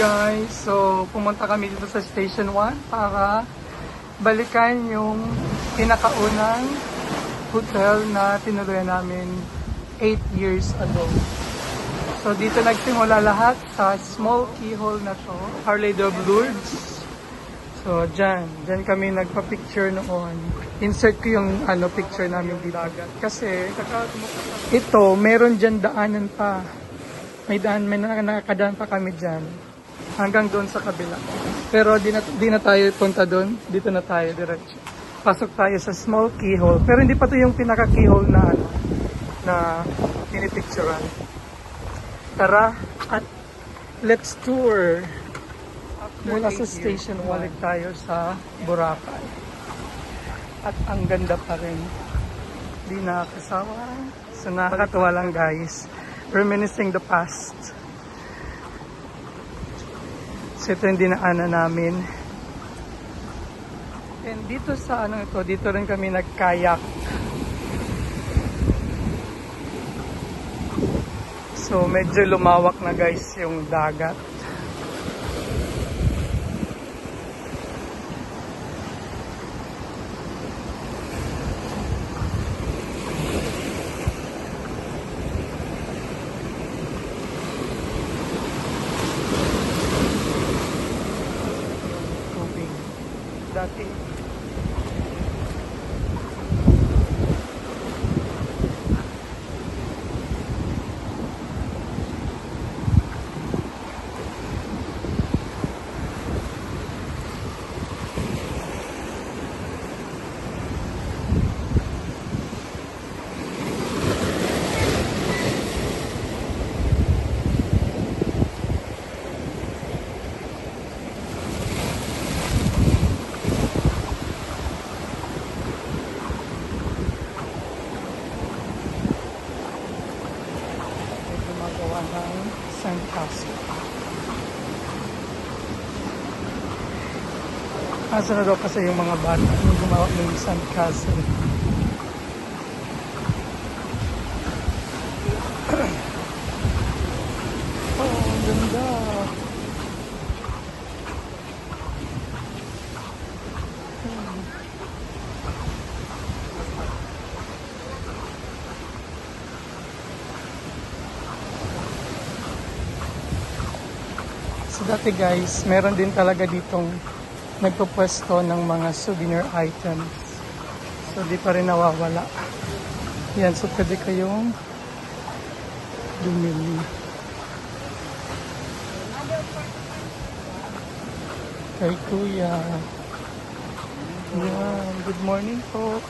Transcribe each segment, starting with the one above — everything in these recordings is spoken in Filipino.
guys. So, pumunta kami dito sa Station 1 para balikan yung pinakaunang hotel na tinuloyan namin 8 years ago. So, dito nagsimula lahat sa small keyhole na to, Harley of Lourdes. So, dyan. Dyan kami nagpa-picture noon. Insert ko yung ano, picture namin dito. Kasi, ito, meron dyan daanan pa. May daan, may nak- nakakadaan pa kami dyan. Hanggang doon sa kabila. Pero di na, di na tayo punta doon. Dito na tayo, diretso. Pasok tayo sa small keyhole. Pero hindi pa to yung pinaka-keyhole na ano, na pinipicturean. Tara, at let's tour. Mula sa station, walik tayo sa Boracay. At ang ganda pa rin. Di nakakasawa. So nakakatuwa lang guys. Reminiscing the past. So ito yung dinaanan namin. And dito sa ano ito, dito rin kami nagkayak. So medyo lumawak na guys yung dagat. tubig. Dati. ay gumagawa ng sandcastle. Asa na daw kasi yung mga bata yung gumawa ng sandcastle. oh, ganda. So dati guys, meron din talaga ditong nagpupwesto ng mga souvenir items. So di pa rin nawawala. Yan, so pwede kayong bumili. Kay Kuya. Yan, good morning po.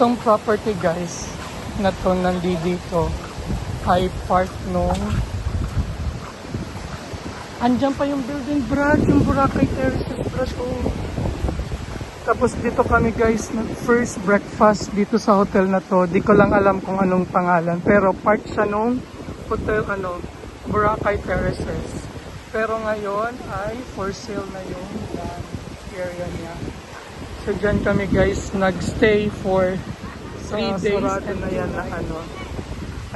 Itong property guys, na to nandito ay part nung Andyan pa yung building Brad, yung Boracay Terraces Brad oh. Tapos dito kami guys, first breakfast dito sa hotel na to. Di ko lang alam kung anong pangalan. Pero part siya nung hotel, ano, Boracay Terraces. Pero ngayon ay for sale na yung land area niya. So dyan kami guys nagstay for 3 days and na yan na ano.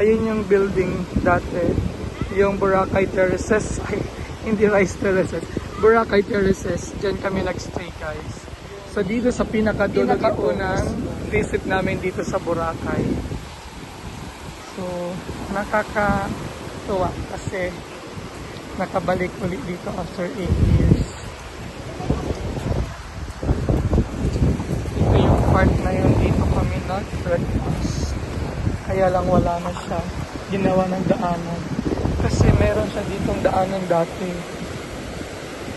Ayun yung building dati. Yung Boracay Terraces. Ay, hindi Rice Terraces. Boracay Terraces. Dyan kami nagstay guys. So dito sa pinakadulo pinakaunang visit namin dito sa Boracay. So nakakatuwa kasi nakabalik ulit dito after 8 years. Ito yung part na yun dito kami nag-breakfast. Kaya lang wala na siya. Ginawa ng daanan. Kasi meron siya ditong daanan dati.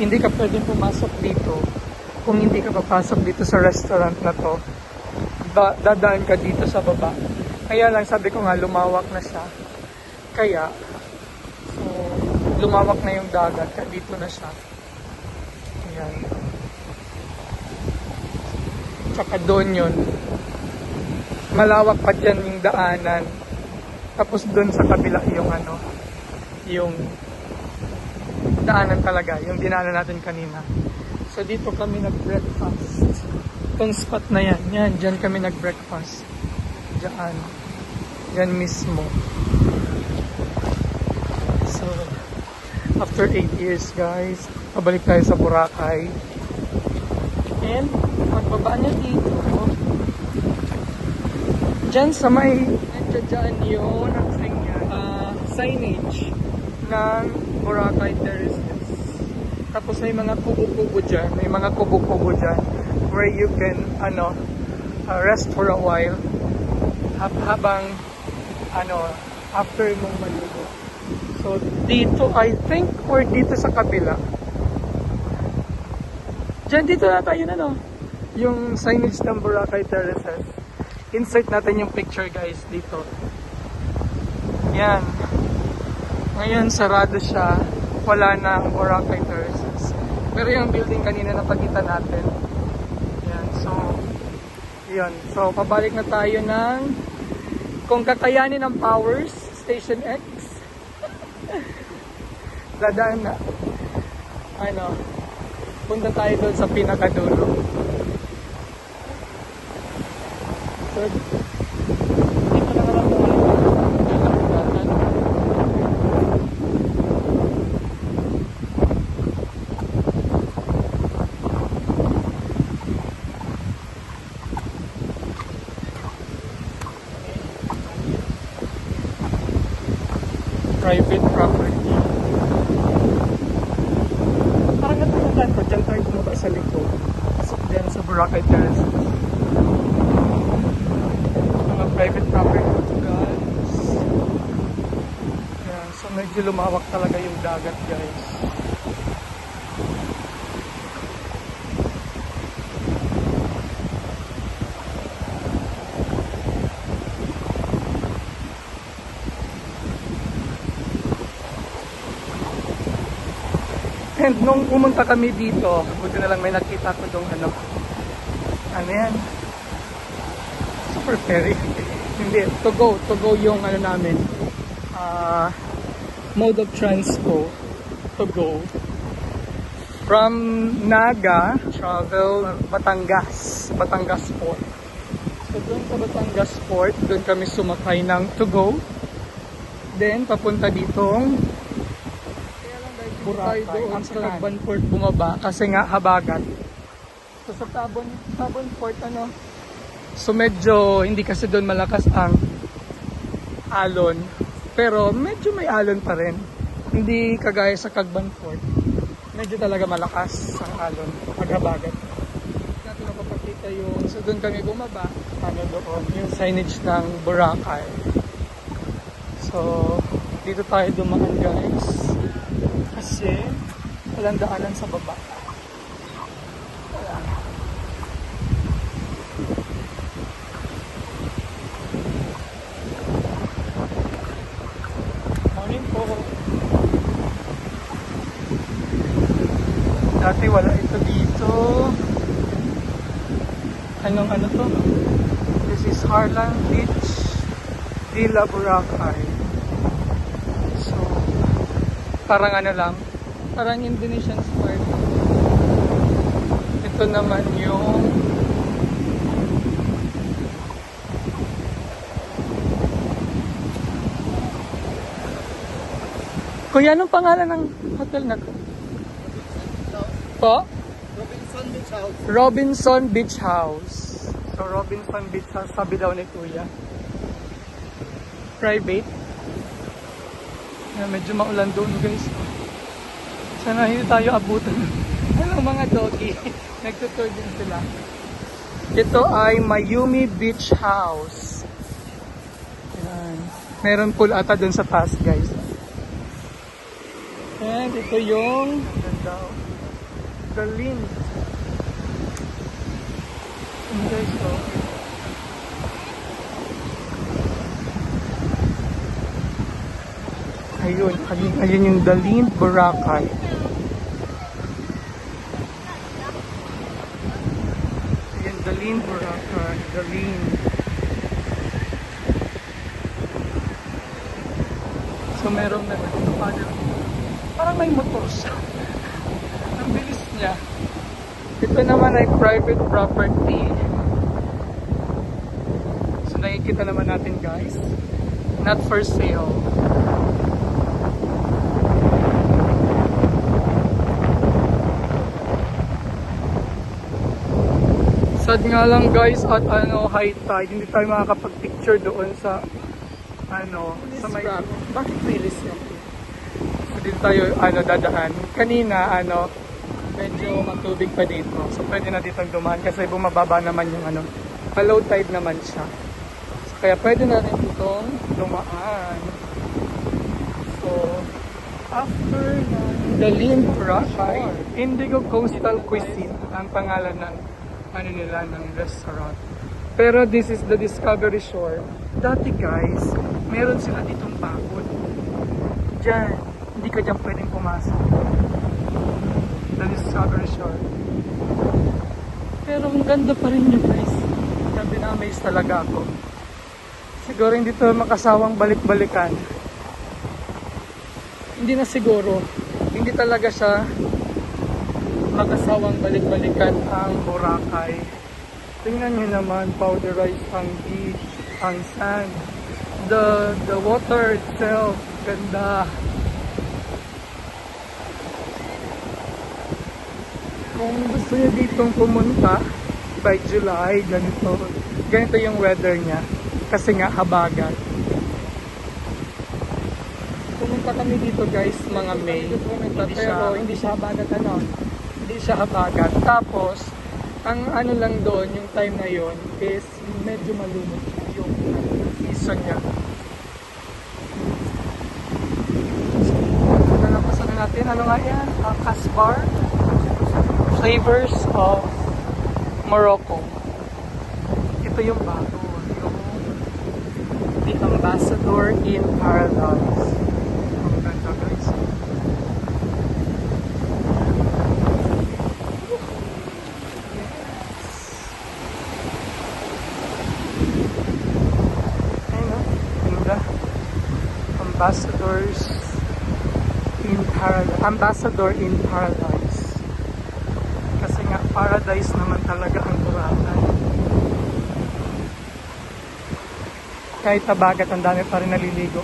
Hindi ka pwedeng pumasok dito kung hindi ka papasok dito sa restaurant na to. Da- dadaan ka dito sa baba. Kaya lang sabi ko nga lumawak na siya. Kaya so lumawak na yung dagat dito na siya. Ayan. Tsaka doon yun. Malawak pa dyan yung daanan. Tapos doon sa kabila yung ano, yung daanan talaga, yung dinaanan natin kanina. So dito kami nag-breakfast. Itong spot na yan, yan, dyan kami nag-breakfast. Diyan. Yan mismo. So, after 8 years guys, pabalik tayo sa Boracay. And, magbaba niya dito. Diyan sa may, nandiyan dyan yung uh, signage ng Boracay Terraces. Tapos may mga kubo-kubo dyan, may mga kubo-kubo dyan where you can, ano, uh, rest for a while hab- habang, ano, after mong maligo. So, dito, I think, or dito sa kabila. Diyan, dito na tayo na, no? Yung signage ng Boracay Terraces. Insert natin yung picture, guys, dito. Yan. Ngayon, sarado siya. Wala na ang Boracay Terraces. Pero yung building kanina napakita natin. Yan, so, yun. So, pabalik na tayo ng kung kakayanin ng powers, Station X. Dadaan na. Ano, punta tayo doon sa pinakadulo. So, dito na naman tayo. private property. Parang natutandaan ko, dyan tayo bumaba sa likod. Pasok dyan sa Boracay Terraces. Mga private property to guys. Yan, so medyo lumawak talaga yung dagat guys. And nung pumunta kami dito, buti na lang may nakita ko dong ano. Ano yan? Super ferry. Hindi, to go, to go yung ano namin. ah mode of transpo to go. From Naga, travel Batangas, Batangas Port. So doon sa Batangas Port, doon kami sumakay ng to go. Then papunta ditong Boracay doon sa Tabon Port bumaba kasi nga habagat. So sa Tabon, Tabon Port ano, so medyo hindi kasi doon malakas ang alon. Pero medyo may alon pa rin. Hindi kagaya sa Cagban Port. Medyo talaga malakas ang alon pag habagat. Natin mapapakita yung, so doon kami bumaba, ano doon, yung signage ng Boracay. So, dito tayo dumaan guys kasi walang daanan sa baba. Wala. Morning po. Dati wala ito dito. Anong ano to? This is Harlan Beach, Villa Boracay. Parang ano lang, parang Indonesian sport. Ito naman yung Kuya, anong pangalan ng hotel na to? Po? Robinson Beach House. Robinson Beach House. So, Robinson Beach House, sabi daw ni Kuya. Private. Yan, medyo maulan doon guys. Sana hindi tayo abutan. Ano mga doggy? Nagtutour din sila. Ito ay Mayumi Beach House. Yan. Meron pool ata doon sa taas guys. And ito yung the Lynn. Yan guys, oh. Ayun, ayun, ayun yung Dalin Boracay. Ayun, Dalin Boracay, Dalin. So meron na paddle. Parang may motor siya. Ang bilis niya. Ito naman ay private property. So nakikita naman natin guys. Not for sale. Sad nga lang guys at ano high tide hindi tayo makakapag-picture doon sa ano sa may bakit release yun? So dito tayo ano dadaan. Kanina ano medyo matubig pa dito. So pwede na dito dumaan kasi bumababa naman yung ano low tide naman siya. So, kaya pwede na rin itong dumaan. So after ng The Lim Boracay Indigo Coastal Cuisine ang pangalan ng ano nila ng restaurant. Pero this is the Discovery Shore. Dati guys, meron sila ditong bakod. Diyan, hindi ka dyan pwedeng pumasok. The Discovery Shore. Pero ang ganda pa rin niya guys. Sabi na amaze talaga ako. Siguro hindi to makasawang balik-balikan. Hindi na siguro. Hindi talaga siya makasawang balik-balikan ang Boracay. Tingnan niyo naman, powderized ang beach, ang sand, the the water itself, ganda. Kung gusto niyo ditong pumunta by July, ganito, ganito yung weather niya. Kasi nga habagat. Pumunta kami dito guys, mga May. Pero hindi siya habagat ano. Hindi siya habagat. Tapos, ang ano lang doon, yung time na yon is medyo malumot yung season niya. So, nalampasan na natin. Ano nga yan? Uh, Kasbar. Flavors of Morocco. Ito yung bago. Yung The Ambassador in Paradise. Ang ganda guys. Ayun o, ganda. Ambassadors in Paradise. Ambassador in Paradise. Kasi nga, paradise naman talaga ang Boracay. Kahit tabagat, ang dami pa rin naliligo.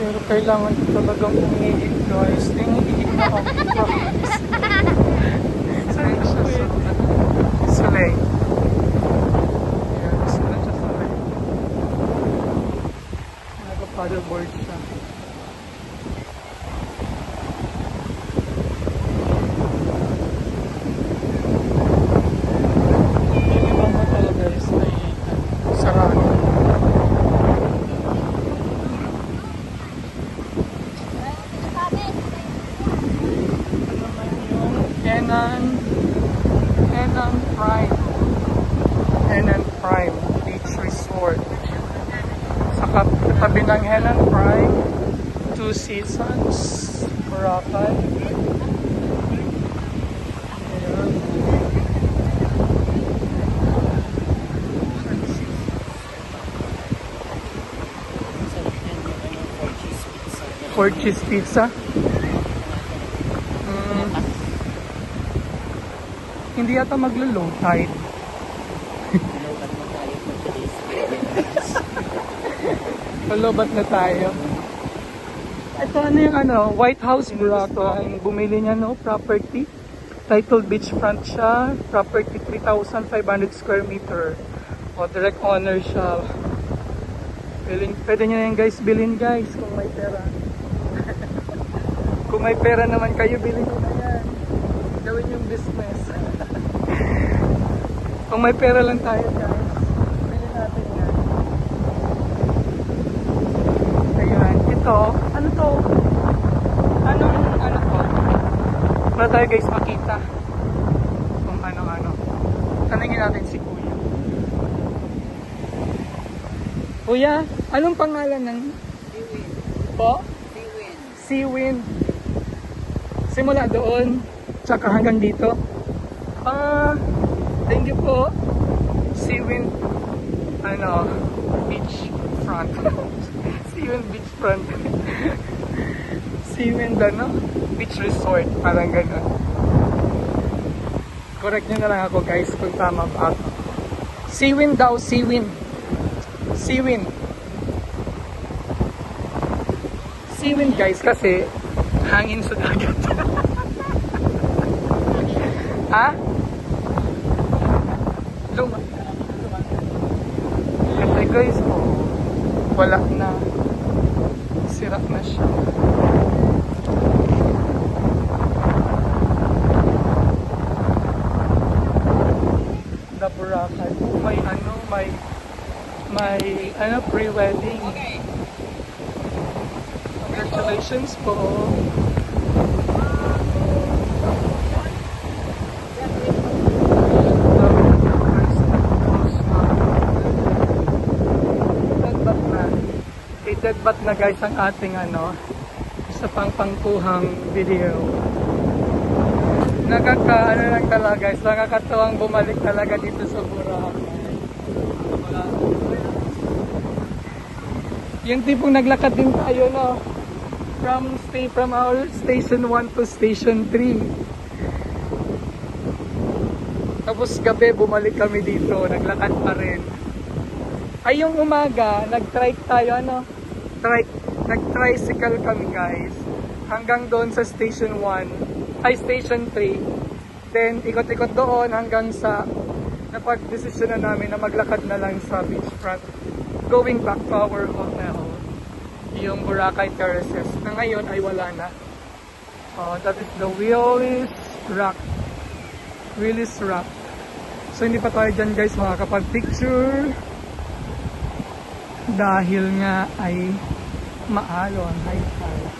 Pero kailangan ko talagang umihig guys. Umihig na ako. Promise. Saan siya sa Soleil. Yeah, gusto na siya Soleil. Nag-paddleboard siya. Yung ibang hotel guys ay sarado. Kenan Kenan Prime Kenan Prime Beach Resort sa kap- katabi ng Henan Prime Two Seasons Boracay Ayan. Four cheese pizza Mm. Hindi yata maglo-low tide. Palobat na tayo. Ito ano yung ano, White House Boracay. Bumili niya no, property. Title beachfront siya. Property 3,500 square meter. O direct owner siya. Bilhin, pwede niyo na yan guys, bilhin guys kung may pera. Kung may pera naman kayo, bilhin niyo na yan. Gawin yung business. kung may pera lang tayo guys, bilhin natin yan. Ayan, ito, ano to? Anong, ano to? Para tayo guys makita kung ano-ano. Tanungin natin si Kuya. Kuya, anong pangalan ng... Po? Seawind. Simula doon, tsaka hanggang dito. Ah, thank you po. Seawind, ano, beach front. Seawind beach front. Seawind, ano, beach resort. Parang ganun. Correct nyo na lang ako guys kung tama ba ako. Seawind daw, Seawind. Seawind. Seawind guys kasi hangin sa dagat. Ha? Luma. Kasi guys, oh, wala na. Sira na siya. The Boracay. Oh, may ano, may may ano pre-wedding. Congratulations po. Deadbat na. I-deadbat na guys ang ating ano sa pangpangkuhang video. Nakaka, ano lang talaga guys, nakakatuwang bumalik talaga dito sa Boracay. Yung tipong naglakad din tayo, no? From, stay, from our station 1 to station 3. Tapos gabi, bumalik kami dito, naglakad pa rin. Ay, yung umaga, nag-trike tayo, ano? Trike, nag-tricycle kami, guys. Hanggang doon sa station 1, ay station 3. Then, ikot-ikot doon hanggang sa napag-desisyon na namin na maglakad na lang sa beachfront going back to our hotel, yung Boracay Terraces, na ngayon ay wala na. Oh, that is the Willis Rock. Willis Rock. So hindi pa tayo dyan guys makakapag-picture dahil nga ay maalo ang high tide.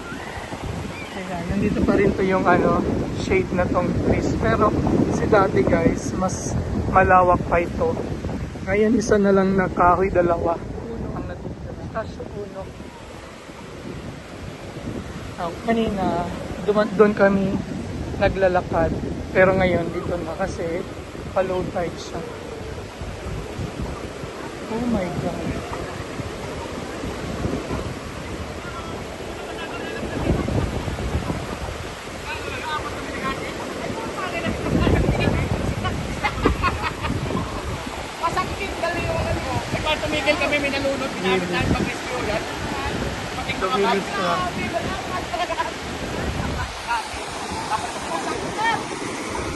Kaya nandito pa rin to yung ano, shade na tong trees. Pero si dati guys, mas malawak pa ito. Ngayon isa na lang na kahoy, dalawa. Uno ang natitira. Kaso uno. Oh, kanina, doon kami naglalakad. Pero ngayon dito na kasi pa-low tide siya. Oh my God. Masakit dali yung ano. Ikaw tumigil kami, may nalunod. Pinamit namin pag-rescue yan. Bata. Rock.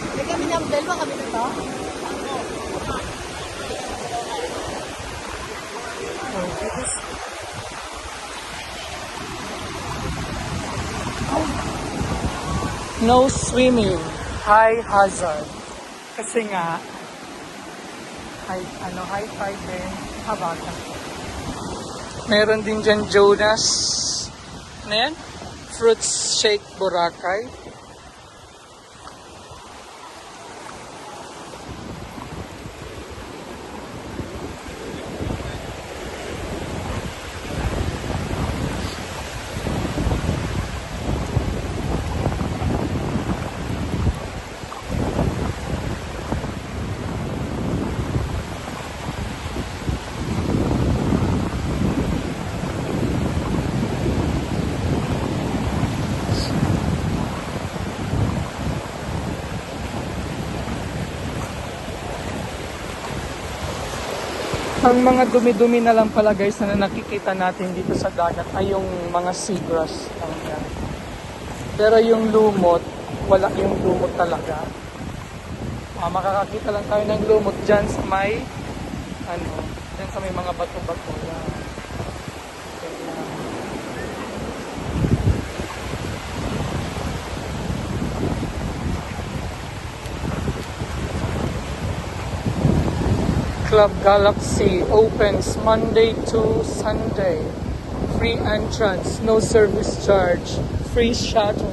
Hindi kami niyang bell ba kami nito? No swimming. High hazard. Kasi nga, high, ano, high tide din. Habagat. Meron din dyan Jonas. Ano yan? Fruits Shake Boracay. Ang mga dumi-dumi na lang pala guys na nakikita natin dito sa dagat ay yung mga seagrass. Pero yung lumot, wala yung lumot talaga. Ah, makakakita lang tayo ng lumot dyan sa may ano, dyan sa may mga bato-bato. Yan. Yan. Club Galaxy opens Monday to Sunday. Free entrance, no service charge, free shuttle.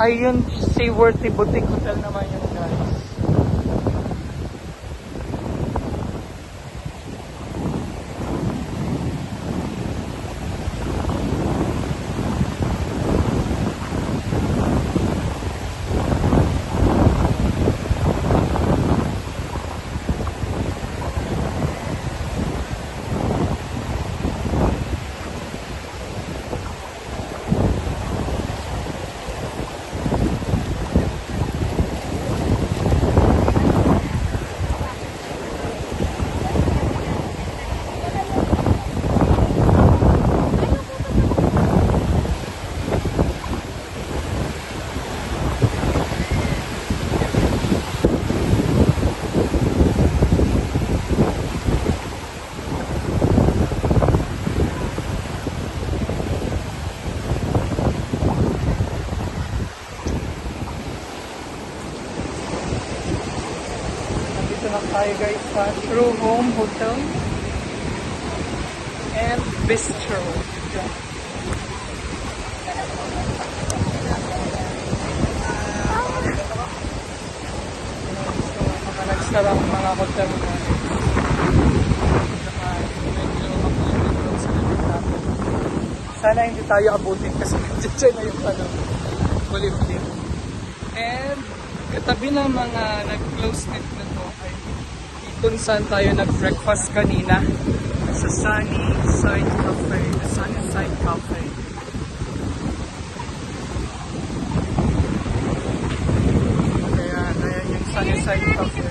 Ayun, Seaworthy Boutique Hotel naman yun guys. tayo guys sa True Home Hotel and Bistro. So. Sana hindi tayo abutin kasi dyan na yung ano, kulimlim. And katabi ng mga nag-close net na kung saan tayo nag-breakfast kanina sa Sunny Side Cafe. The Sunny Side Cafe. Ayan, ayan yung Sunny Side Cafe.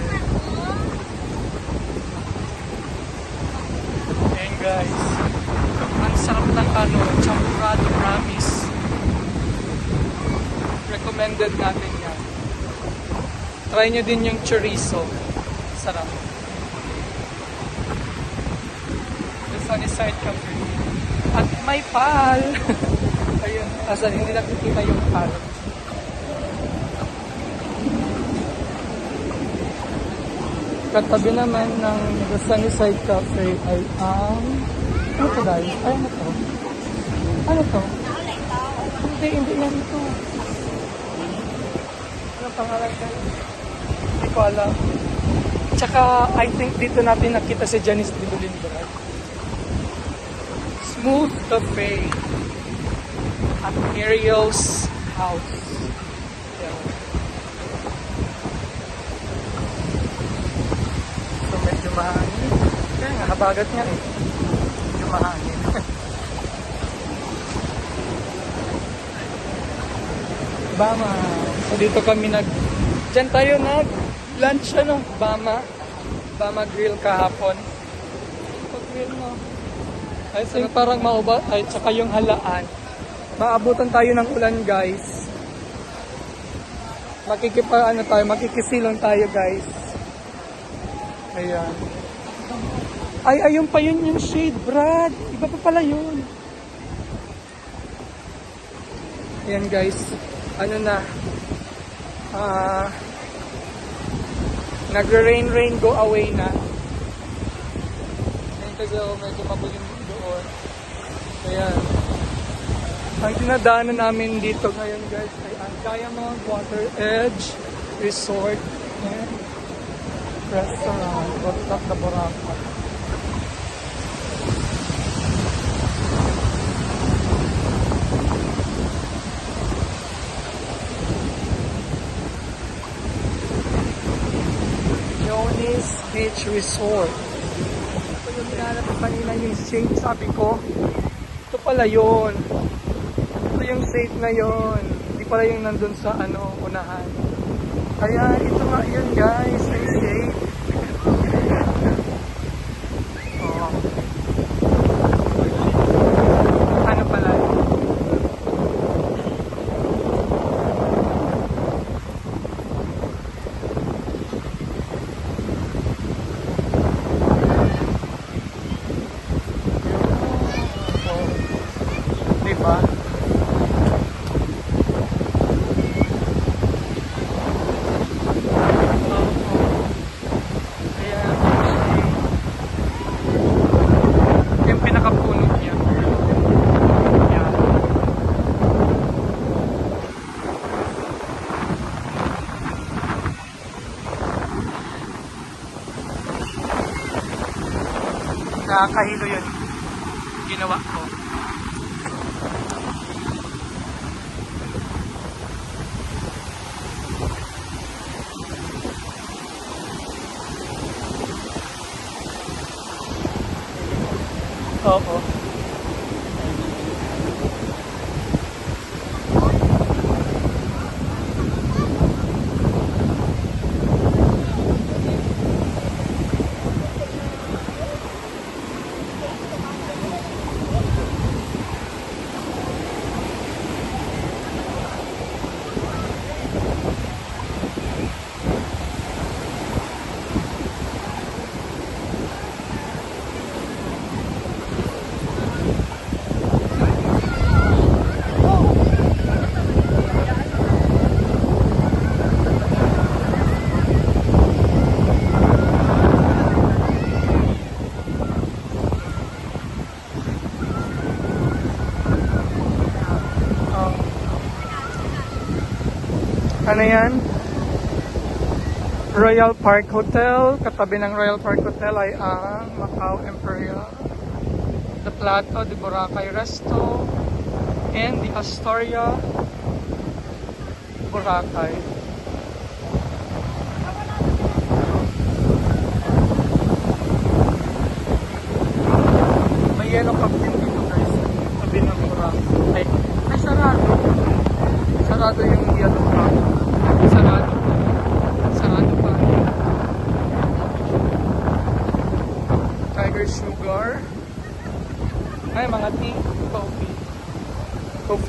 Ayan guys. Ang sarap ng ano, champurado promise. Recommended natin yan. Try nyo din yung chorizo. Sarap. The sunny side cafe. At may pal. Ayun. Asan, hindi nakikita yung pal. Katabi naman ng The Sunny Side Cafe ay ang... Ano to guys? Ay, ano to? Ano to? Hindi, hindi yan ito. Ano pangalan ka? Hindi ko alam. Tsaka, I think dito natin nakita si Janice Bulinbrad. Smooth Cafe at Ariel's house. Yan. So, medyo mahangin. Kaya nga, nabagat nga eh. Medyo mahangin. Bama. So dito kami nag... Diyan tayo nag lunch ano, Bama. Bama grill kahapon. Pag grill mo. I think parang mauba, ay tsaka yung halaan. Maabutan tayo ng ulan guys. Makikipa ano tayo, makikisilong tayo guys. Ayan. Ay, ayun pa yun yung shade, Brad. Iba pa pala yun. Ayan guys, ano na, ah, nagre-rain-rain go away na. Ayan kasi medyo mabulim. Ayan. Ang dinadaanan namin dito ngayon guys ay ang Diamond Water Edge Resort and Restaurant. Botlat na Boracay. Yonis Beach Resort. Ito yung pinanap kanina yung shade. Sabi ko, pala yun. Ito yung shade na yun. Hindi pala yung nandun sa ano, unahan. Kaya ito nga yun guys, yung shade. Oh. Ano pala? Oh. Diba? Ayan, yung pinakapuno niya. Yan. Nakakahilo yun. Ginawa ko. Ano yan? Royal Park Hotel. Katabi ng Royal Park Hotel ay ang Macau Imperial. The Plato de Boracay Resto. And the Astoria Boracay.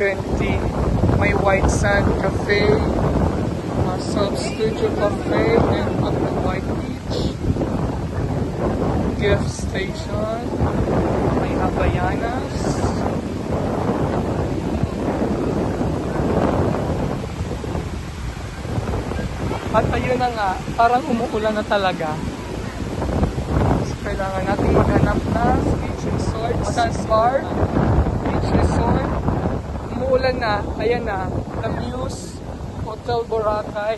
2020. May White Sand Cafe, uh, Sub Studio Cafe, and at the White Beach. Gift Station, may Havaianas. At ayun na nga, parang umuulan na talaga. So, kailangan natin maghanap ng beach resort sa Smart. Umuulan na, ayan na, the views, Hotel Boracay.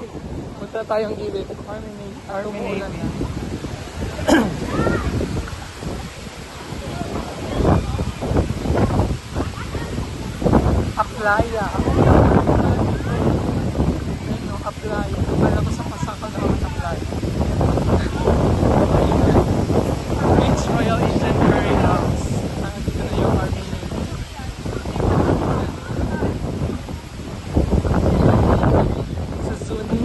Punta tayong gilid. Arminate, Arminate. na. Aplaya. Ayun o, Aplaya. Akala ko sa pasaka na ako Aplaya. Beach Royal Indian Curry House. Ah, dito na yung army name. Sa Zuni.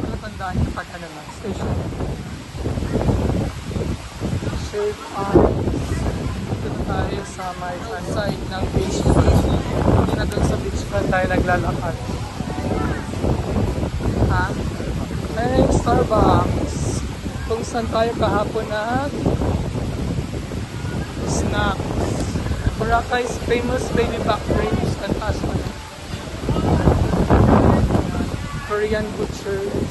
Ano tandaan niyo pag ano lang, station. Shave Eyes. Dito tayo sa may side ng beach front. Hindi na doon sa beach front tayo naglalakad. Ha? May Starbucks. Kung saan tayo kahapon na snacks. Boracay's famous baby back ribs and pasta. Korean butchers.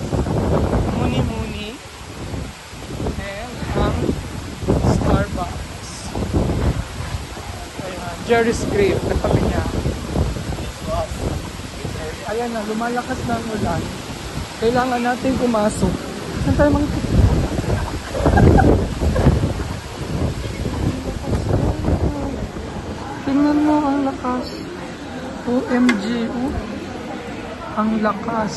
Muni Muni. And ang Starbucks. Ayan. Jerry's Grill. Katabi niya. Ayan na, lumalakas na ang ulan. Kailangan natin pumasok. Saan tayo mga Tingnan mo ang lakas. OMG, oh. Ang lakas.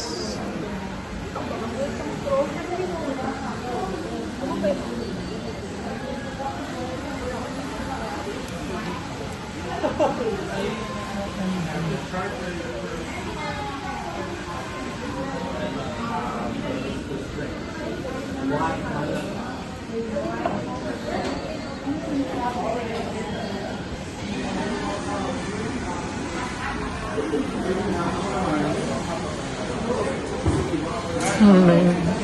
嗯。